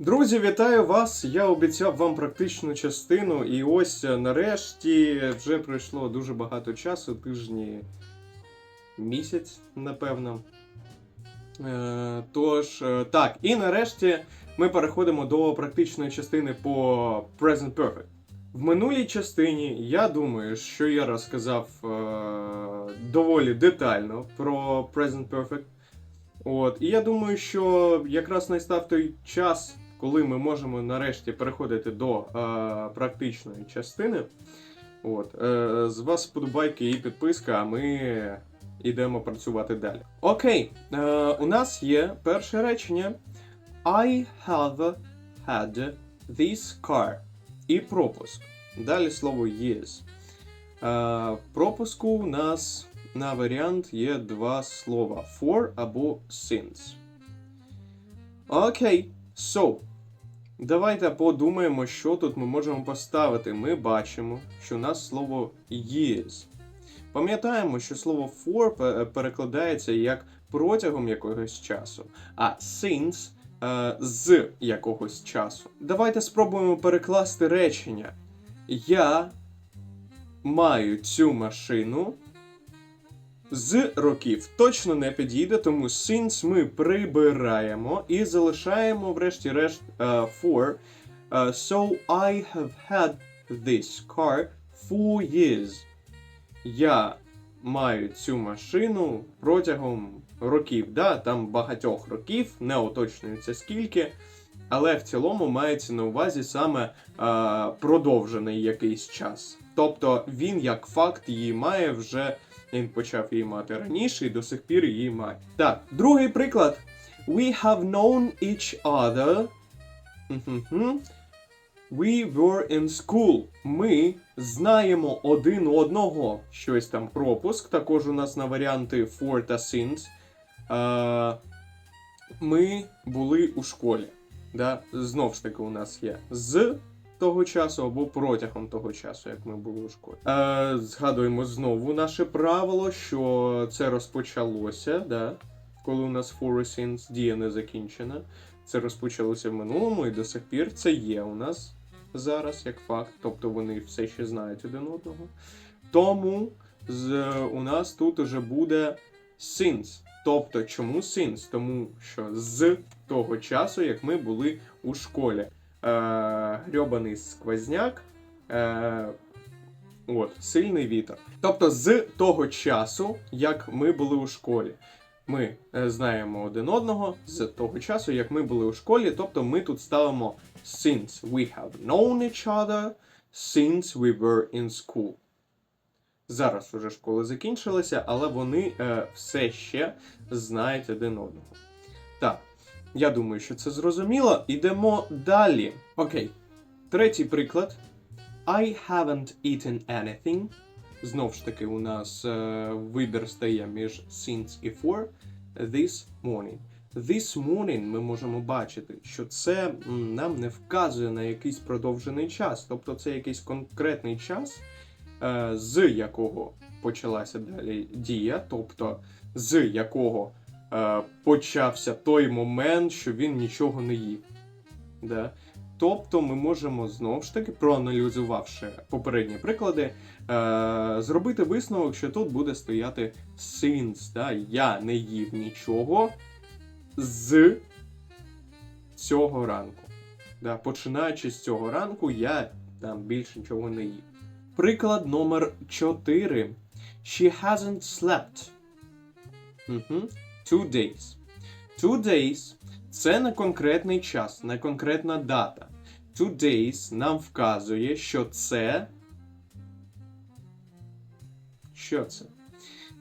Друзі, вітаю вас! Я обіцяв вам практичну частину, і ось е, нарешті вже пройшло дуже багато часу, тижні місяць, напевно. Е, тож, е, так, і нарешті ми переходимо до практичної частини по Present Perfect. В минулій частині я думаю, що я розказав е, доволі детально про Present Perfect. От, і я думаю, що якраз настав той час, коли ми можемо нарешті переходити до е, практичної частини. От, е, з вас вподобайки і підписка, а ми йдемо працювати далі. Окей, е, у нас є перше речення. I have had this car. І пропуск. Далі слово yes. Е, пропуску у нас на варіант є два слова for або since. Окей, so. Давайте подумаємо, що тут ми можемо поставити. Ми бачимо, що у нас слово years. Пам'ятаємо, що слово for перекладається як протягом якогось часу, а since е, з якогось часу. Давайте спробуємо перекласти речення. Я маю цю машину з років точно не підійде, тому since ми прибираємо і залишаємо врешті-решт е, for. Е, so I have had this car for years. Я маю цю машину протягом років. Да? Там багатьох років, не уточнюється скільки. Але в цілому мається на увазі саме е, продовжений якийсь час. Тобто він як факт її має вже він почав її мати раніше і до сих пір її має. Так, другий приклад. We have known each other. We were in school. Ми знаємо один одного. Щось там пропуск. Також у нас на варіанти for та since. Е, ми були у школі. Да? Знов ж таки, у нас є з того часу або протягом того часу, як ми були у школі. Е, згадуємо знову наше правило, що це розпочалося, да? коли у нас for дія не закінчена. Це розпочалося в минулому і до сих пір це є у нас зараз як факт, тобто вони все ще знають один одного. Тому з, у нас тут уже буде since. Тобто, чому since? Тому що з того часу, як ми були у школі. Е, грьобаний сквозняк. Е, от, сильний вітер. Тобто, з того часу, як ми були у школі. Ми е, знаємо один одного з того часу, як ми були у школі. Тобто ми тут ставимо since we have known each other since we were in school. Зараз уже школи закінчилися, але вони е, все ще знають один одного. Так, я думаю, що це зрозуміло. Ідемо далі. Окей. Третій приклад. I haven't eaten anything. Знов ж таки, у нас е, вибір стає між since і for. This morning. This morning ми можемо бачити, що це нам не вказує на якийсь продовжений час. Тобто це якийсь конкретний час, е, з якого почалася далі дія, тобто з якого почався той момент, що він нічого не їв. Да? Тобто ми можемо знову ж таки, проаналізувавши попередні приклади, е, зробити висновок, що тут буде стояти since. Да? Я не їв нічого з цього ранку. Да? Починаючи з цього ранку, я там більше нічого не їв. Приклад номер 4. She hasn't slept. Угу. Two days. Two days це не конкретний час, не конкретна дата. Two days нам вказує, що це. Що це?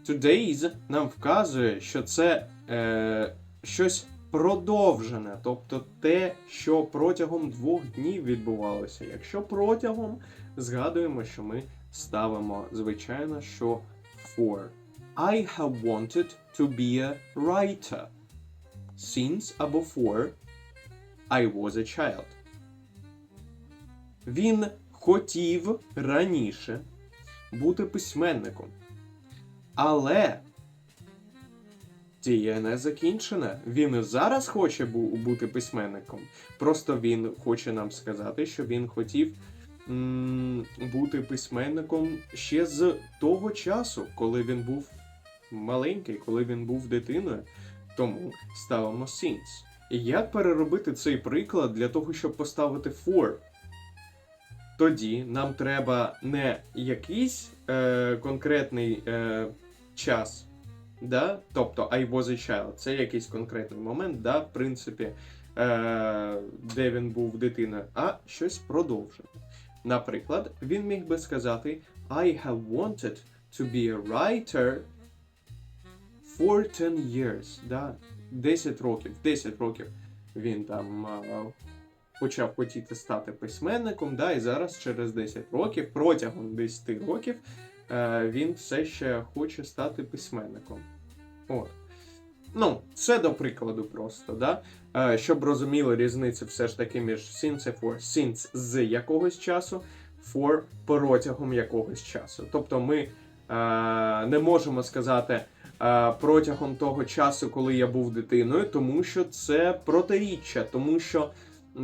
Two days нам вказує, що це е, щось продовжене, тобто те, що протягом двох днів відбувалося. Якщо протягом, згадуємо, що ми ставимо, звичайно, що for. I have wanted to be a writer. Since або for I was a child. Він хотів раніше бути письменником. Але Дія не закінчена. Він зараз хоче бути письменником. Просто він хоче нам сказати, що він хотів м, бути письменником ще з того часу, коли він був маленький, коли він був дитиною. Тому ставимо since. І як переробити цей приклад для того, щоб поставити for? Тоді нам треба не якийсь е, конкретний е, час, да? тобто I was a child, це якийсь конкретний момент, да, в принципі, е, де він був дитиною, а щось продовжене. Наприклад, він міг би сказати I have wanted to be a writer for 10 years. Да? 10 років. 10 років він там почав хотіти стати письменником, да? і зараз через 10 років, протягом 10 років, е, він все ще хоче стати письменником. От. Ну, це до прикладу просто, да? Е, щоб розуміли різницю все ж таки між since і for. Since з якогось часу, for протягом якогось часу. Тобто ми е, не можемо сказати протягом того часу, коли я був дитиною, тому що це протиріччя, тому що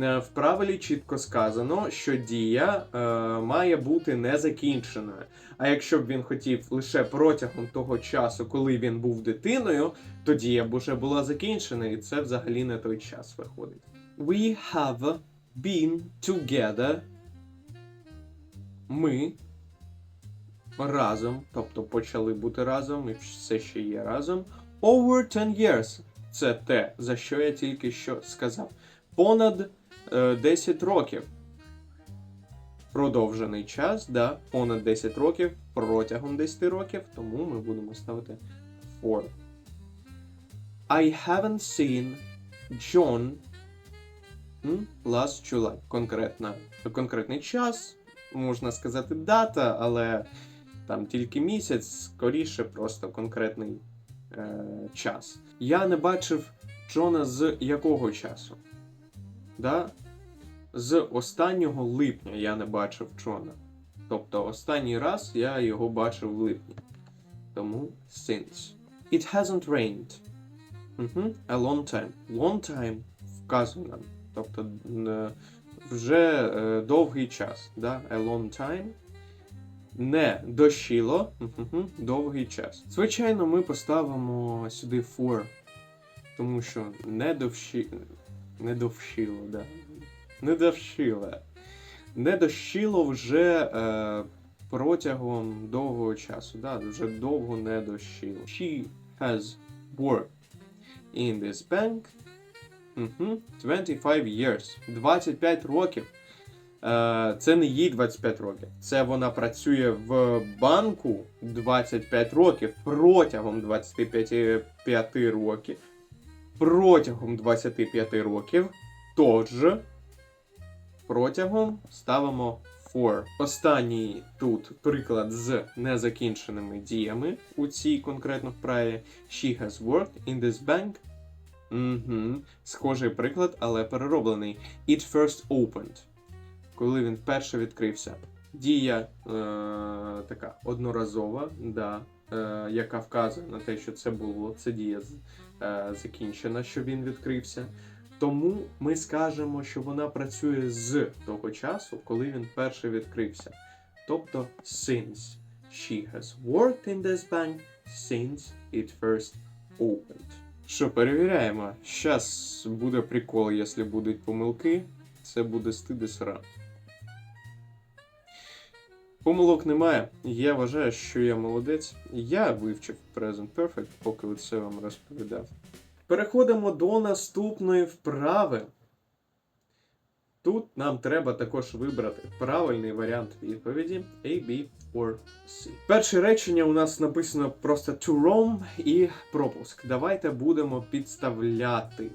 е, в правилі чітко сказано, що дія е, має бути незакінченою. А якщо б він хотів лише протягом того часу, коли він був дитиною, то дія б уже була закінчена, і це взагалі не той час виходить. We have been together. Ми разом, тобто почали бути разом і все ще є разом. Over 10 years. Це те, за що я тільки що сказав. Понад е, 10 років. Продовжений час, да, понад 10 років, протягом 10 років, тому ми будемо ставити for. I haven't seen John last July. Конкретна, конкретний час, можна сказати дата, але там тільки місяць, скоріше просто конкретний е, час. Я не бачив Джона з якого часу? Да? З останнього липня я не бачив Джона. Тобто останній раз я його бачив в липні. Тому since. It hasn't rained. Угу. A long time. Long time вказує. Тобто е, вже е, довгий час. Да? A long time. Не дощило. Довгий час. Звичайно, ми поставимо сюди for. Тому що не довші... Не довшило, да. Не довшило. Не дощило вже е, протягом довгого часу. Да, вже довго не дощило. She has worked in this bank угу, 25 years. 25 років. Е, це не їй 25 років. Це вона працює в банку 25 років протягом 25 років. Протягом 25 років. Тож, протягом ставимо for. Останній тут приклад з незакінченими діями у цій конкретно вправі. She has worked in this bank. Угу. Схожий приклад, але перероблений. It first opened. Коли він вперше відкрився. Дія е, така одноразова, да, е, яка вказує на те, що це було. Це дія е, закінчена, що він відкрився. Тому ми скажемо, що вона працює з того часу, коли він вперше відкрився. Тобто since she has worked in this bank since it first opened. Що, перевіряємо. Щас буде прикол, якщо будуть помилки. Це буде стид і срам. Помилок немає. Я вважаю, що я молодець. Я вивчив Present Perfect, поки це вам розповідав. Переходимо до наступної вправи. Тут нам треба також вибрати правильний варіант відповіді A, B or C. Перше речення у нас написано просто to roam і пропуск. Давайте будемо підставляти,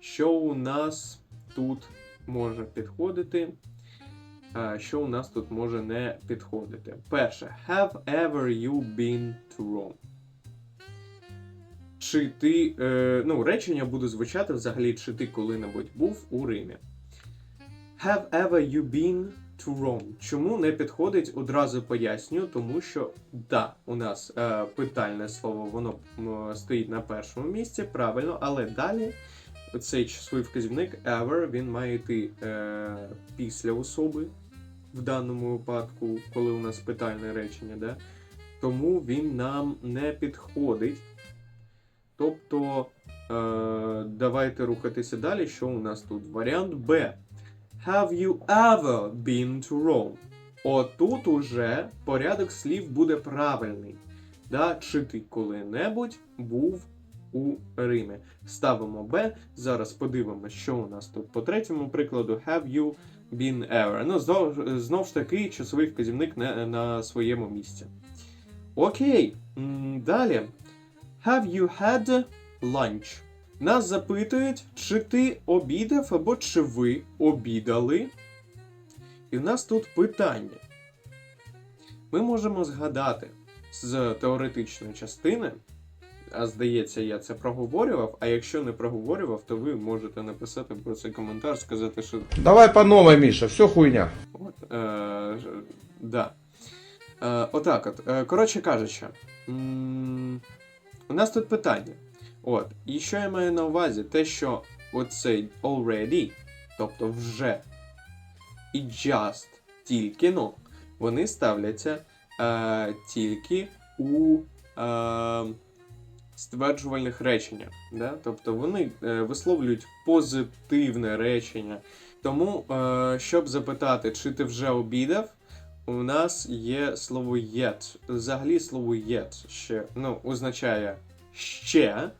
що у нас тут може підходити, що у нас тут може не підходити. Перше, have ever you been to Rome? Чи ти. Е, ну, речення буде звучати взагалі, чи ти коли-небудь був у Римі. Have ever you been to roam. Чому не підходить, одразу поясню, тому що да, у нас е, питальне слово, воно м, стоїть на першому місці, правильно, але далі цей часовий вказівник ever, він має йти е, після особи в даному випадку, коли у нас питальне речення, да? тому він нам не підходить. Тобто, е, давайте рухатися далі. Що у нас тут? Варіант Б. Have you ever been to Rome? Отут уже порядок слів буде правильний. Да? Чи ти коли-небудь був у Римі? Ставимо Б. Зараз подивимося, що у нас тут. По третьому прикладу, have you been ever? Ну, знов, знов ж таки, часовий вказівник на, на своєму місці. Окей. Далі. Have you had lunch? Нас запитують, чи ти обідав або чи ви обідали. І в нас тут питання. Ми можемо згадати з теоретичної частини, а здається, я це проговорював. А якщо не проговорював, то ви можете написати про це коментар, сказати, що Давай по новой, Миша, все хуйня. От, е, да. Е, отак от. Е, коротше кажучи, у нас тут питання. От, і що я маю на увазі? Те, що оцей already, тобто вже, і just, тільки но, вони ставляться е, тільки у е, стверджувальних реченнях. Да? Тобто вони е, висловлюють позитивне речення. Тому, е, щоб запитати, чи ти вже обідав, у нас є слово yet. Взагалі слово yet ще ну, означає ще.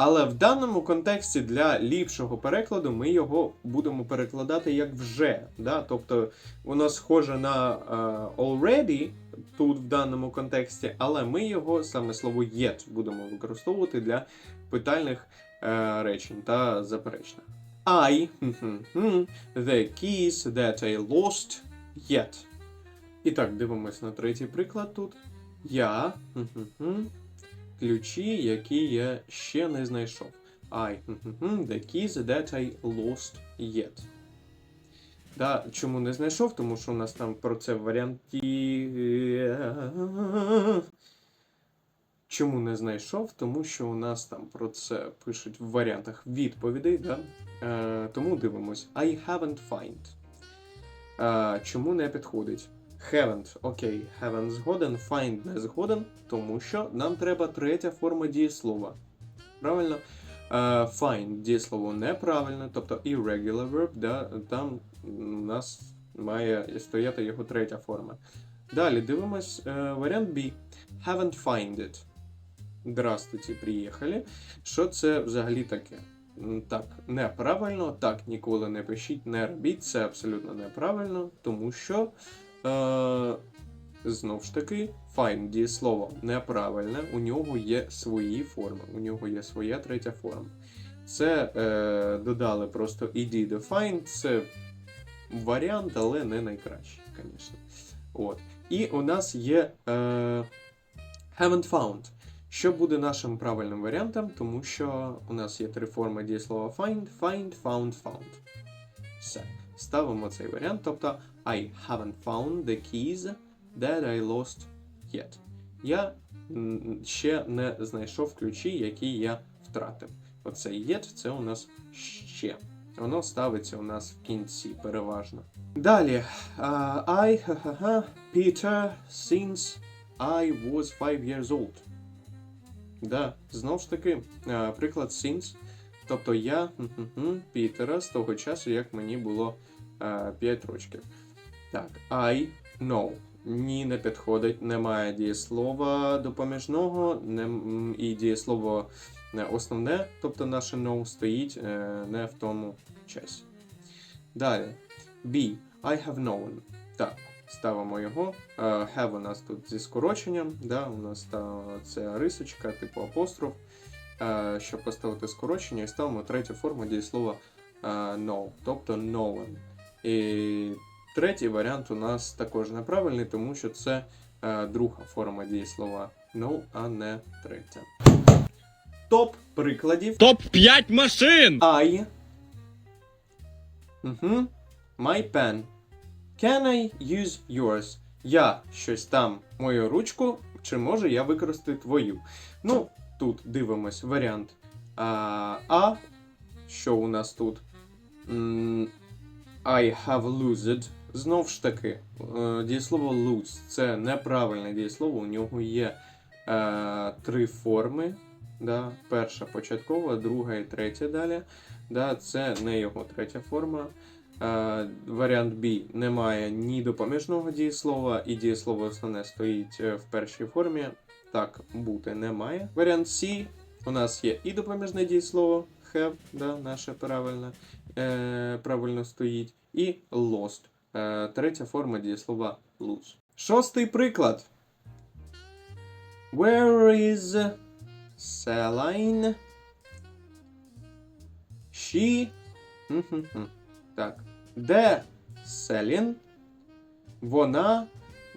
Але в даному контексті для ліпшого перекладу ми його будемо перекладати як вже. Да? Тобто воно схоже на е, already тут в даному контексті, але ми його саме слово yet будемо використовувати для питальних е, речень та заперечних. I the keys that I lost yet. І так, дивимось на третій приклад тут. Я ключі, які я ще не знайшов. I the keys that I lost yet. Да, чому не знайшов? Тому що у нас там про це в варіанті. Чому не знайшов? Тому що у нас там про це пишуть в варіантах відповідей. Да? Е, тому дивимось. I haven't find. Е, чому не підходить? Haven't. Окей, haven't згоден, find не згоден, тому що нам треба третя форма дієслова. Правильно? Е, find дієслово неправильно, тобто irregular verb, да, там у нас має стояти його третя форма. Далі дивимось е, варіант B. Haven't find it. Здравствуйте, приїхали. Що це взагалі таке? Так, неправильно, так ніколи не пишіть, не робіть, це абсолютно неправильно, тому що е, знов ж таки, find дієслово неправильне, у нього є свої форми, у нього є своя третя форма. Це е, додали просто ed до find, це варіант, але не найкращий, звісно. От. І у нас є е, haven't found. Що буде нашим правильним варіантом, тому що у нас є три форми дієслова find, find, found, found. Все. Ставимо цей варіант, тобто I haven't found the keys that I lost yet. Я ще не знайшов ключі, які я втратив. Оце yet це у нас ще. Воно ставиться у нас в кінці переважно. Далі. Uh, I, ха-ха-ха, Peter, since I was five years old. Да, знову ж таки, приклад since. Тобто я Пітера з того часу, як мені було е, 5 років. Так, I know. Ні, не підходить, немає дієслова допоміжного, не, і дієслово е, основне, тобто наше know стоїть е, не в тому часі. Далі. B. I have known. Так, ставимо його. Е, Have у нас тут зі скороченням. Да, у нас та, це рисочка, типу апостроф. Щоб поставити скорочення, і ставимо третю форму дієслова know, тобто known. І третій варіант у нас також неправильний, тому що це е, друга форма дієслова know, а не третя. Топ прикладів. Топ-5 машин! I. Угу. My pen. Can I use yours? Я щось там мою ручку, чи можу я використати твою? Ну, тут дивимось варіант а, а що у нас тут? I have losed. Знов ж таки, е, дієслово lose це неправильне дієслово. У нього є е, три форми. Да? Перша початкова, друга і третя далі. Да? Це не його третя форма. Е, варіант B немає ні допоміжного дієслова, і дієслово основне стоїть е, в першій формі. Так бути не має. Варіант C у нас є і допоміжне дієслово have, да, наше правильне, е, правильно стоїть, і lost. Е, третя форма дієслова lose. Шостий приклад. Where is Celine? She. Так. Де Селін? Вона.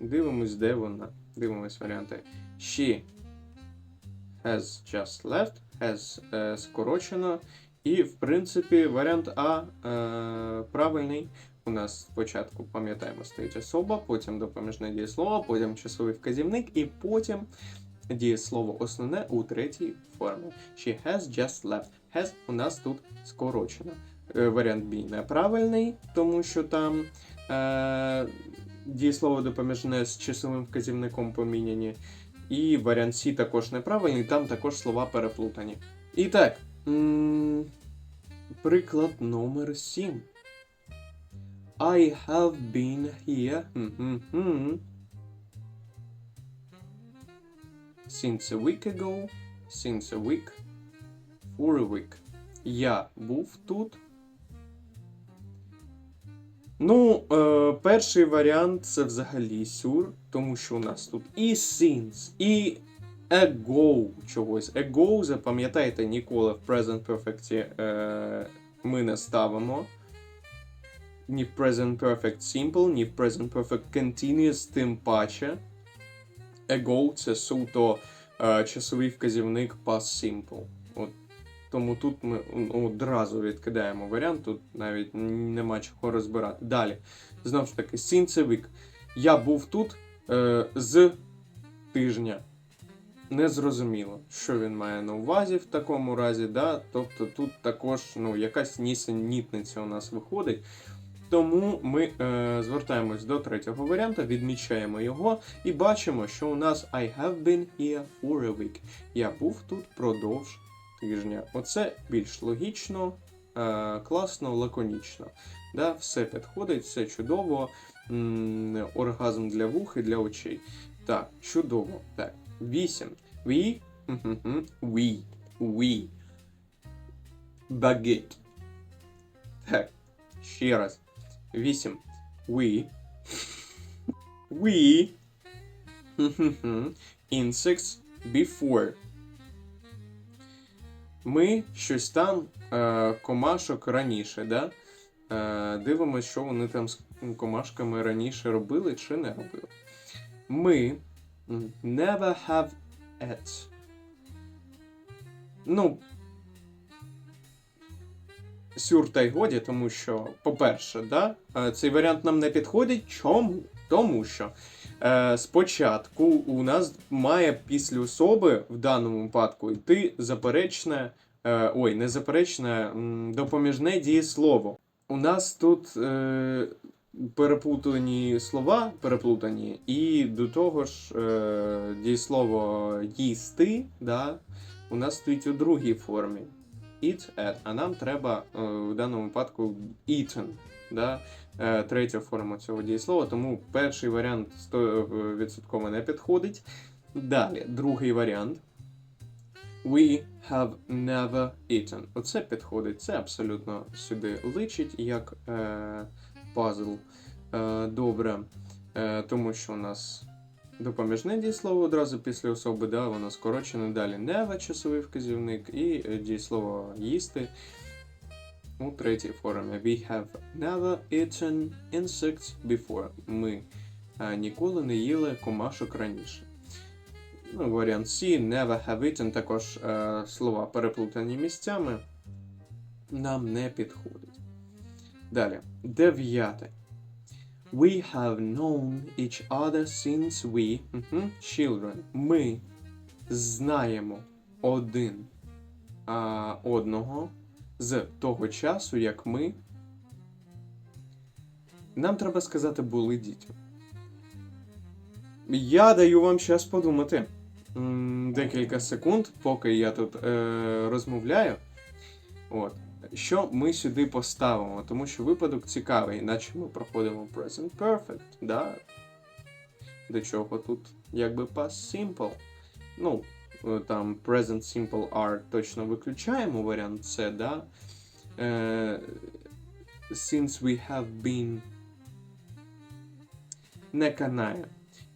Дивимось, де вона. Дивимось варіанти. She has just left, has е, скорочено. І, в принципі, варіант А е, правильний. У нас спочатку, пам'ятаємо, стоїть особа, потім допоміжне дієслово, потім часовий вказівник, і потім дієслово основне у третій формі. She has just left. Has у нас тут скорочено. Е, варіант B неправильний, тому що там е, дієслово допоміжне з часовим вказівником поміняні. І варіант C також неправильний, там також слова переплутані. І так, м, приклад номер 7. I have been here since a week ago, since a week, for a week. Я був тут. Ну, е, перший варіант це взагалі сюр, тому що у нас тут і since, і ago чогось. Ago, запам'ятайте, ніколи в present perfect е, ми не ставимо. Ні в present perfect simple, ні в present perfect continuous, тим паче. Ago це суто е, часовий вказівник past simple. От. Тому тут ми одразу відкидаємо варіант, тут навіть нема чого розбирати. Далі. Знову ж таки, since. Я був тут е, з тижня. Незрозуміло, що він має на увазі в такому разі, да? тобто тут також ну, якась нісенітниця у нас виходить. Тому ми е, звертаємось до третього варіанту, відмічаємо його і бачимо, що у нас I have been here for a week. Я був тут продовж тижня. Оце більш логічно, е, класно, лаконічно. Да? Все підходить, все чудово. М, оргазм для вух і для очей. Так, чудово. Так, 8. We. We. We. Baguette. Так, ще раз. 8. We. We. Insects before. Ми щось там е, комашок раніше, да? Е, дивимося, що вони там з комашками раніше робили чи не робили. Ми never have it. Ну. Сюр та й годі, тому що, по-перше, да, е, цей варіант нам не підходить. Чому? Тому що е, спочатку у нас має після особи в даному випадку йти заперечне, е, ой, не заперечне, допоміжне дієслово. У нас тут е, переплутані слова, переплутані, і до того ж е, дієслово їсти, да, у нас стоїть у другій формі. Eat, at, а нам треба е, в даному випадку eaten. Да? Е, третя форма цього дієслова, тому перший варіант 100% не підходить. Далі, другий варіант. We have never eaten. Оце підходить, це абсолютно сюди личить як е, пазл. Е, добре, е, тому що у нас допоміжне дієслово одразу після особи, да, воно скорочене далі never часовий вказівник і е, дієслово їсти у третій формі. We have never eaten insects before. Ми е, ніколи не їли комашок раніше. Ну, варіант C, never have eaten, також е, слова переплутані місцями. Нам не підходить. Далі, дев'яте. We have known each other since we children. Ми знаємо один а, одного з того часу, як ми. Нам треба сказати були дітьми. Я даю вам час подумати. Декілька секунд, поки я тут е, розмовляю. От. Що ми сюди поставимо? Тому що випадок цікавий, іначе ми проходимо Present Perfect, да? До чого тут якби past simple. Ну, е, там Present Simple are точно виключаємо варіант С, да? Е, since we have been не канає.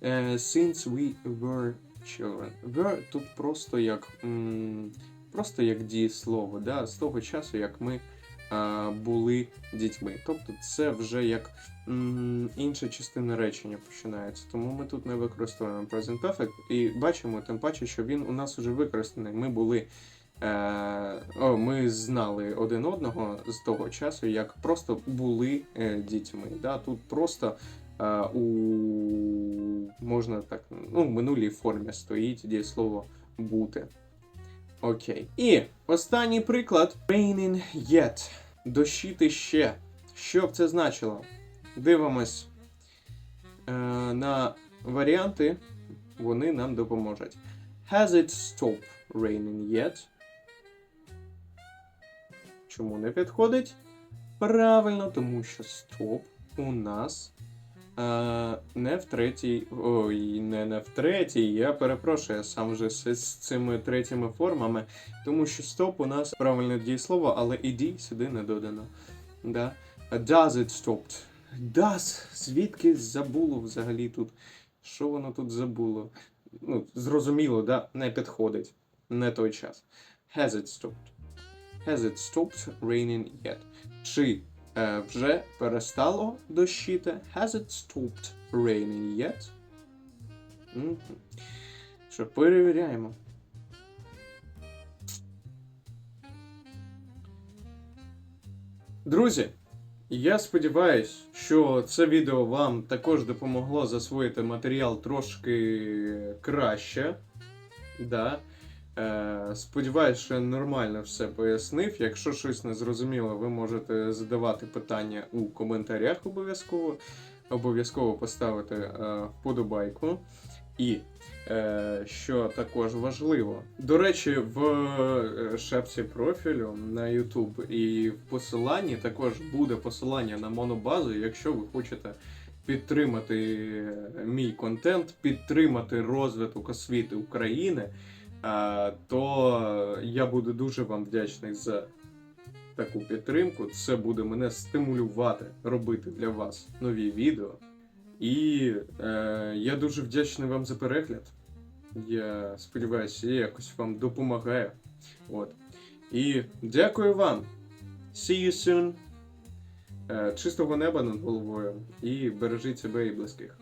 Е, since we were children. Were тут просто як, м, просто як дієслово, да? з того часу, як ми а, були дітьми. Тобто це вже як м, інша частина речення починається. Тому ми тут не використовуємо present perfect і бачимо, тим паче, що він у нас вже використаний. Ми були. Е, о, ми знали один одного з того часу, як просто були е, дітьми. Да? Тут просто е, у можна так, ну, минулій формі стоїть дієслово бути. Окей. І останній приклад raining yet. Дощити ще. Що б це значило? Дивимось е, на варіанти, вони нам допоможуть. Has it stopped raining yet? Чому не підходить? Правильно, тому що stop у нас е, не в третій. Ой, не, не в третій. Я перепрошую, я сам вже з, з цими третіми формами. Тому що stop у нас правильне дієслово, але іді сюди не додано. Да? Does it stopped? Does. Звідки забуло взагалі тут? Що воно тут забуло? Ну, зрозуміло, да? Не підходить. Не той час. Has it stopped? Has it stopped raining yet? Чи вже перестало дощити? Has it stopped raining yet? Що, перевіряємо. Друзі, я сподіваюся, що це відео вам також допомогло засвоїти матеріал трошки краще. Да. Е, сподіваюсь, що я нормально все пояснив. Якщо щось не зрозуміло, ви можете задавати питання у коментарях обов'язково. Обов'язково поставити е, вподобайку. І е, що також важливо. До речі, в шапці профілю на YouTube і в посиланні також буде посилання на монобазу, якщо ви хочете підтримати мій контент, підтримати розвиток освіти України, то я буду дуже вам вдячний за таку підтримку. Це буде мене стимулювати робити для вас нові відео. І е, я дуже вдячний вам за перегляд. Я сподіваюся, я якось вам допомагаю. От. І дякую вам. See you soon. Е, чистого неба над головою. І бережіть себе і близьких.